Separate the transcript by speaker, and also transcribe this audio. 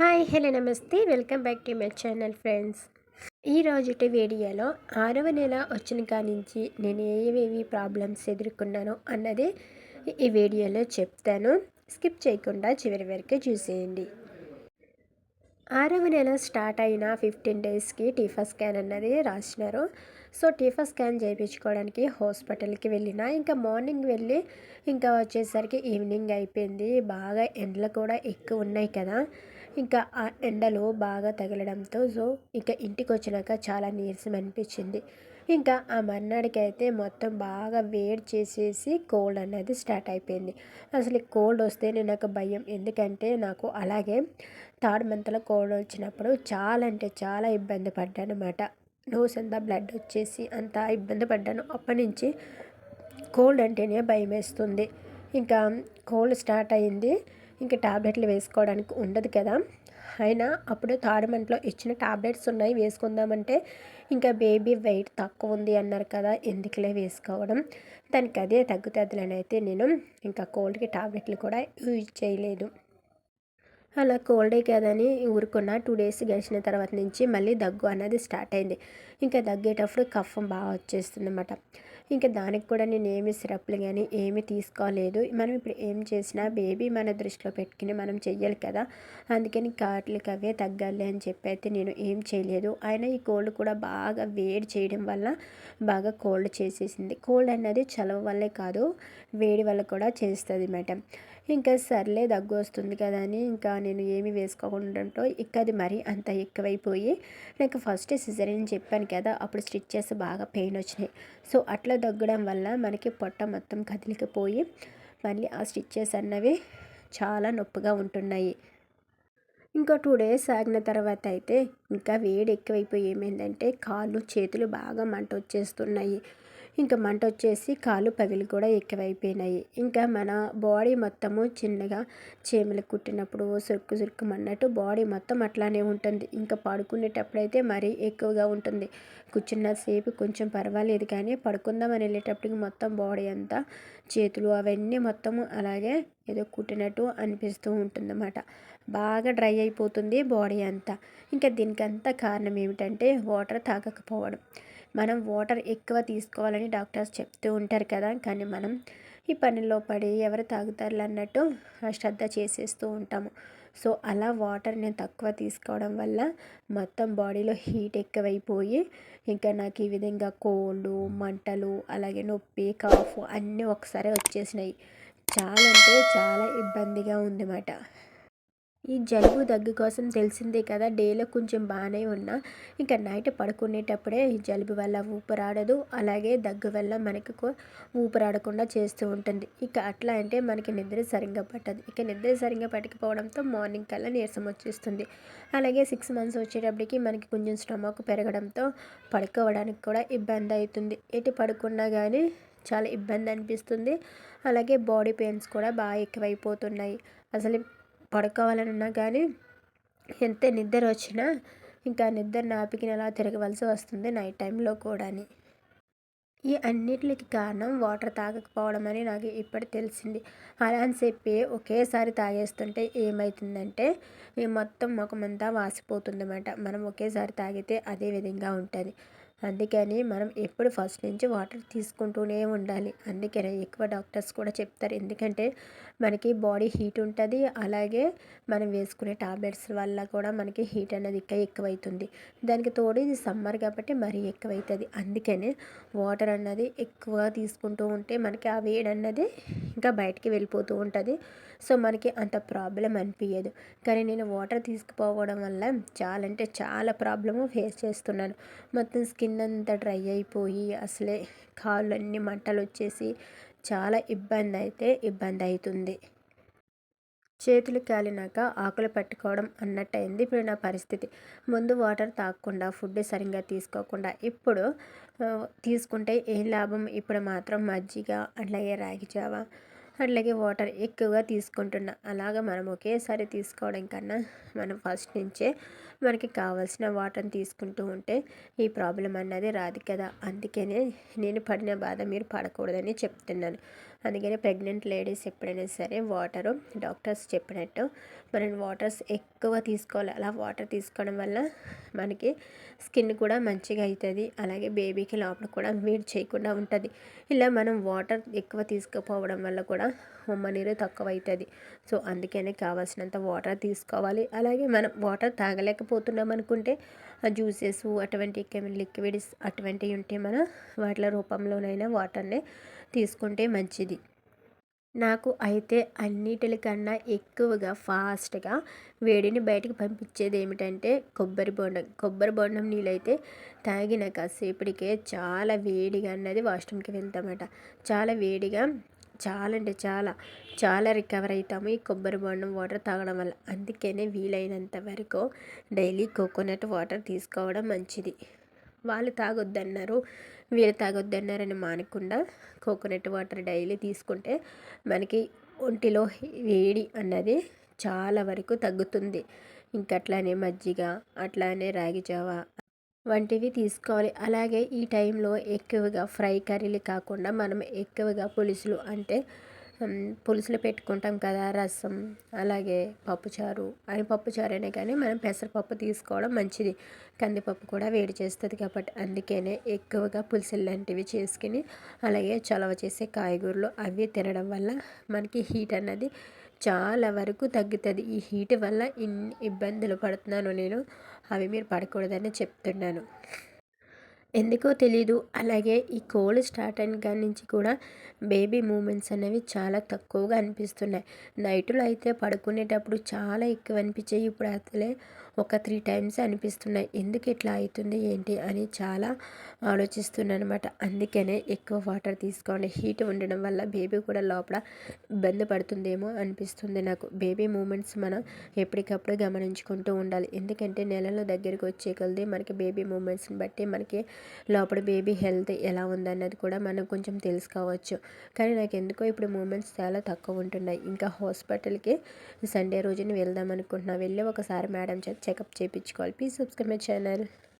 Speaker 1: Hi hello నమస్తే. Welcome back to my channel friends. ఈ రోజుటి వీడియోలో ఆరవ నెల వచ్చిన కానించి నేను ఏవేవి ప్రాబ్లమ్స్ ఎదుర్కొన్నాను అన్నది ఈ వీడియోలో చెప్తాను. స్కిప్ చేయకుండా చివరి వరకు చూసేయండి. ఆరవ నెల స్టార్ట్ అయిన ఫిఫ్టీన్ డేస్కి టీఫా స్కాన్ అన్నది రాసినారు. సో టీఫా స్కాన్ చేయించుకోవడానికి హాస్పిటల్కి వెళ్ళిన ఇంకా మార్నింగ్ వెళ్ళి ఇంకా వచ్చేసరికి ఈవినింగ్ అయిపోయింది. బాగా ఎండలు కూడా ఎక్కువ ఉన్నాయి కదా. ఇంకా ఆ ఎండలు బాగా తగలడంతో సో ఇక ఇంటికి వచ్చినాక చాలా నీరసం అనిపించింది. ఇంకా ఆ మర్నాడికి అయితే మొత్తం బాగా వేడి చేసేసి కోల్డ్ అనేది స్టార్ట్ అయిపోయింది. అసలు కోల్డ్ వస్తే నేను నాకు భయం. ఎందుకంటే నాకు అలాగే థర్డ్ మంత్లో కోల్డ్ వచ్చినప్పుడు చాలా అంటే చాలా ఇబ్బంది పడ్డాను అనమాట నోస్ అంతా బ్లడ్ వచ్చేసి అంత ఇబ్బంది పడ్డాను. అప్పటి నుంచి కోల్డ్ అంటేనే భయం వేస్తుంది ఇంకా కోల్డ్ స్టార్ట్ అయింది. ఇంకా టాబ్లెట్లు వేసుకోవడానికి ఉండదు కదా. అయినా అప్పుడు థర్డ్ మంత్లో ఇచ్చిన టాబ్లెట్స్ ఉన్నాయి వేసుకుందామంటే ఇంకా బేబీ వెయిట్ తక్కువ ఉంది అన్నారు కదా ఎందుకులే వేసుకోవడం. దానికి అదే తగ్గుతుందిలని అయితే నేను ఇంకా కోల్డ్కి టాబ్లెట్లు కూడా యూజ్ చేయలేదు. అలా కోల్డే కదని ఊరుకున్న టూ డేస్ గడిచిన తర్వాత నుంచి మళ్ళీ దగ్గు అనేది స్టార్ట్ అయింది. ఇంకా దగ్గేటప్పుడు కఫం బాగా వచ్చేస్తుంది అనమాట ఇంకా దానికి కూడా నేను ఏమి సిరప్లు కానీ ఏమి తీసుకోలేదు. మనం ఇప్పుడు ఏం చేసినా బేబీ మన దృష్టిలో పెట్టుకుని మనం చెయ్యాలి కదా. అందుకని కాట్లకి అవే తగ్గాలి అని చెప్పి అయితే నేను ఏం చేయలేదు. అయినా ఈ కోల్డ్ కూడా బాగా వేడి చేయడం వల్ల బాగా కోల్డ్ చేసేసింది. కోల్డ్ అన్నది చలవ వల్లే కాదు వేడి వల్ల కూడా చేస్తుంది మేడం. ఇంకా సర్లే దగ్గు వస్తుంది కదా అని ఇంకా నేను ఏమి వేసుకోకుండా ఇంకా అది మరీ అంత ఎక్కువైపోయి నాకు ఫస్ట్ సిజరీన్ చెప్పాను కదా అప్పుడు స్టిచ్చెస్ బాగా పెయిన్ వచ్చినాయి. సో అట్లా దగ్గడం వల్ల మనకి పొట్ట మొత్తం కదిలికిపోయి మళ్ళీ ఆ స్టిచ్చెస్ అన్నవి చాలా నొప్పిగా ఉంటున్నాయి. ఇంకా టూ డేస్ ఆగిన తర్వాత అయితే ఇంకా వేడి ఎక్కువైపోయి ఏమైందంటే కాళ్ళు చేతులు బాగా మంట వచ్చేస్తున్నాయి ఇంకా మంట వచ్చేసి కాలు పగిలి కూడా ఎక్కువైపోయినాయి. ఇంకా మన బాడీ మొత్తము చిన్నగా చీమలు కుట్టినప్పుడు సురుక్కు అన్నట్టు బాడీ మొత్తం అట్లానే ఉంటుంది. ఇంకా పడుకునేటప్పుడైతే మరీ ఎక్కువగా ఉంటుంది. కూర్చున్నసేపు కొంచెం పర్వాలేదు కానీ పడుకుందామని వెళ్ళేటప్పటికి మొత్తం బాడీ అంతా చేతులు అవన్నీ మొత్తము అలాగే ఏదో కుట్టినట్టు అనిపిస్తూ ఉంటుందన్నమాట. బాగా డ్రై అయిపోతుంది బాడీ అంతా. ఇంకా దీనికంతా కారణం ఏమిటంటే వాటర్ తాగకపోవడం. మనం వాటర్ ఎక్కువ తీసుకోవాలని డాక్టర్స్ చెప్తూ ఉంటారు కదా. కానీ మనం ఈ పనిలో పడి ఎవరు తాగుతారు అన్నట్టు శ్రద్ధ చేసేస్తూ ఉంటాము. సో అలా వాటర్ నేను తక్కువ తీసుకోవడం వల్ల మొత్తం బాడీలో హీట్ ఎక్కువైపోయి ఇంకా నాకు ఈ విధంగా కోల్డ్ మంటలు అలాగే నొప్పి కాఫ్ అన్నీ ఒకసారి వచ్చేసినాయి. చాలా అంటే చాలా ఇబ్బందిగా ఉందన్నమాట. ఈ జలుబు దగ్గు కోసం తెలిసిందే కదా డేలో కొంచెం బాగానే ఉన్నా. ఇంకా నైట్ పడుకునేటప్పుడే ఈ జలుబు వల్ల ఊపిరాడదు. అలాగే దగ్గు వల్ల మనకు ఊపిరాడకుండా చేస్తూ ఉంటుంది. ఇక అట్లా అంటే మనకి నిద్ర సరిగ్గా పట్టదు. ఇక నిద్ర సరిగ్గా పట్టకపోవడంతో మార్నింగ్ కల్లా నీరసం వచ్చేస్తుంది. అలాగే సిక్స్ మంత్స్ వచ్చేటప్పటికి మనకి కొంచెం స్టమక్ పెరగడంతో పడుకోవడానికి కూడా ఇబ్బంది అవుతుంది ఎటు పడుకున్నా కానీ చాలా ఇబ్బంది అనిపిస్తుంది. అలాగే బాడీ పెయిన్స్ కూడా బాగా ఎక్కువైపోతున్నాయి. అసలు పడుకోవాలన్నా కానీ ఎంత నిద్ర వచ్చినా ఇంకా నిద్ర నాపికిన అలా తిరగవలసి వస్తుంది నైట్ టైంలో కూడా ఈ అన్నిటికి కారణం వాటర్ తాగకపోవడం అని నాకు ఇప్పటి తెలిసింది. అలా అని చెప్పి ఒకేసారి తాగేస్తుంటే ఏమవుతుందంటే మొత్తం ముఖమంతా వాసిపోతుందన్నమాట. మనం ఒకేసారి తాగితే అదే విధంగా ఉంటుంది. అందుకని మనం ఎప్పుడు ఫస్ట్ నుంచి వాటర్ తీసుకుంటూనే ఉండాలి. అందుకనే ఎక్కువ డాక్టర్స్ కూడా చెప్తారు. ఎందుకంటే మనకి బాడీ హీట్ ఉంటుంది. అలాగే మనం వేసుకునే టాబ్లెట్స్ వల్ల కూడా మనకి హీట్ అనేది ఇంకా ఎక్కువైతుంది. దానికి తోడు ఇది సమ్మర్ కాబట్టి మరీ ఎక్కువైతుంది. అందుకనే వాటర్ అన్నది ఎక్కువ తీసుకుంటూ ఉంటే మనకి ఆ వేడి అన్నది ఇంకా బయటికి వెళ్ళిపోతూ ఉంటుంది. సో మనకి అంత ప్రాబ్లం అనిపించదు కానీ నేను వాటర్ తీసుకుపోవడం వల్ల చాలా అంటే చాలా ప్రాబ్లము ఫేస్ చేస్తున్నాను. మొత్తం స్కిన్ కిందంతా డ్రై అయిపోయి అసలే కాళ్ళన్నీ మంటలు వచ్చేసి చాలా ఇబ్బంది అయితే ఇబ్బంది అవుతుంది చేతులు కాలినాక ఆకులు పట్టుకోవడం అన్నట్టు అయింది ఇప్పుడు నా పరిస్థితి. ముందు వాటర్ తాగకుండా ఫుడ్ సరిగ్గా తీసుకోకుండా ఇప్పుడు తీసుకుంటే ఏం లాభం? ఇప్పుడు మాత్రం మజ్జిగ అట్లాగే రాగి జావ అట్లాగే వాటర్ ఎక్కువగా తీసుకుంటున్నా. అలాగ మనం ఒకేసారి తీసుకోవడం కన్నా మనం ఫస్ట్ నుంచే మనకి కావాల్సిన వాటర్ని తీసుకుంటూ ఉంటే ఈ ప్రాబ్లం అన్నది రాదు కదా. అందుకనే నేను పడిన బాధ మీరు పడకూడదని చెప్తున్నాను. అందుకని ప్రెగ్నెంట్ లేడీస్ ఎప్పుడైనా సరే వాటరు డాక్టర్స్ చెప్పినట్టు మనం వాటర్స్ ఎక్కువ తీసుకోవాలి. అలా వాటర్ తీసుకోవడం వల్ల మనకి స్కిన్ కూడా మంచిగా అవుతుంది అలాగే బేబీకి లోపల కూడా వేడి చేయకుండా ఉంటుంది. ఇలా మనం వాటర్ ఎక్కువ తీసుకుపోవడం వల్ల కూడా ఉమ్మ నీరు తక్కువ అవుతుంది సో అందుకనే కావాల్సినంత వాటర్ తీసుకోవాలి. అలాగే మనం వాటర్ తాగలేకపోతున్నాం అనుకుంటే జ్యూసెస్ అటువంటి లిక్విడ్స్ అటువంటివి ఉంటే మనం వాటిల రూపంలోనైనా వాటర్ని తీసుకుంటే మంచిది. నాకు అయితే అన్నిటికన్నా ఎక్కువగా ఫాస్ట్గా వేడిని బయటకు పంపించేది ఏమిటంటే కొబ్బరి బోండం. కొబ్బరి బోండం నీళ్ళైతే తాగిన కాసేపటికే చాలా వేడిగా అన్నది వాష్రూమ్కి వెళ్తామట. చాలా వేడిగా చాలా అంటే చాలా చాలా రికవర్ అవుతాము ఈ కొబ్బరి బోండం వాటర్ తాగడం వల్ల. అందుకనే వీలైనంత వరకు డైలీ కోకోనట్ వాటర్ తీసుకోవడం మంచిది. వాళ్ళు తాగొద్దన్నారు వీళ్ళు తాగొద్దన్నారని మానకుండా కోకోనట్ వాటర్ డైలీ తీసుకుంటే మనకి ఒంటిలో వేడి అన్నది చాలా వరకు తగ్గుతుంది. ఇంకా అట్లానే మజ్జిగ అట్లానే రాగి జావ వంటివి తీసుకోవాలి. అలాగే ఈ టైంలో ఎక్కువగా ఫ్రై కర్రీలు కాకుండా మనం ఎక్కువగా పులుసులు అంటే పులుసులు పెట్టుకుంటాం కదా రసం అలాగే పప్పుచారు. అని పప్పుచారైనా కానీ మనం పెసరపప్పు తీసుకోవడం మంచిది. కందిపప్పు కూడా వేడి చేస్తుంది కాబట్టి అందుకనే ఎక్కువగా పులుసులు లాంటివి చేసుకుని అలాగే చలవ చేసే కాయగూరలు అవి తినడం వల్ల మనకి హీట్ అన్నది చాలా వరకు తగ్గుతుంది. ఈ హీట్ వల్ల ఇన్ని ఇబ్బందులు పడుతున్నాను నేను. అవి మీరు పడకూడదని చెప్తున్నాను. ఎందుకో తెలీదు. అలాగే ఈ కోల్డ్ స్టార్ట్ అయిన కాడి నుంచి కూడా బేబీ మూమెంట్స్ అనేవి చాలా తక్కువగా అనిపిస్తున్నాయి. నైట్లో అయితే పడుకునేటప్పుడు చాలా ఎక్కువ అనిపించాయి. ఇప్పుడు అసలే ఒక త్రీ టైమ్స్ అనిపిస్తున్నాయి. ఎందుకు ఇట్లా అవుతుంది ఏంటి అని చాలా ఆలోచిస్తున్నాను అనమాట అందుకనే ఎక్కువ వాటర్ తీసుకోండి. హీట్ ఉండడం వల్ల బేబీ కూడా లోపల ఇబ్బంది పడుతుందేమో అనిపిస్తుంది నాకు. బేబీ మూమెంట్స్ మనం ఎప్పటికప్పుడు గమనించుకుంటూ ఉండాలి. ఎందుకంటే నెలలో దగ్గరికి వచ్చే కొలది మనకి బేబీ మూమెంట్స్ని బట్టి మనకి లోపల బేబీ హెల్త్ ఎలా ఉందన్నది కూడా మనం కొంచెం తెలుసుకోవచ్చు. కానీ నాకు ఎందుకో ఇప్పుడు మూమెంట్స్ చాలా తక్కువ ఉంటున్నాయి. ఇంకా హాస్పిటల్కి సండే రోజున వెళ్దాం అనుకుంటున్నా. వెళ్ళి ఒకసారి మేడం చెకప్ చేయించుకోవాలి ప్లీజ్ సబ్స్క్రైబ్ మై ఛానల్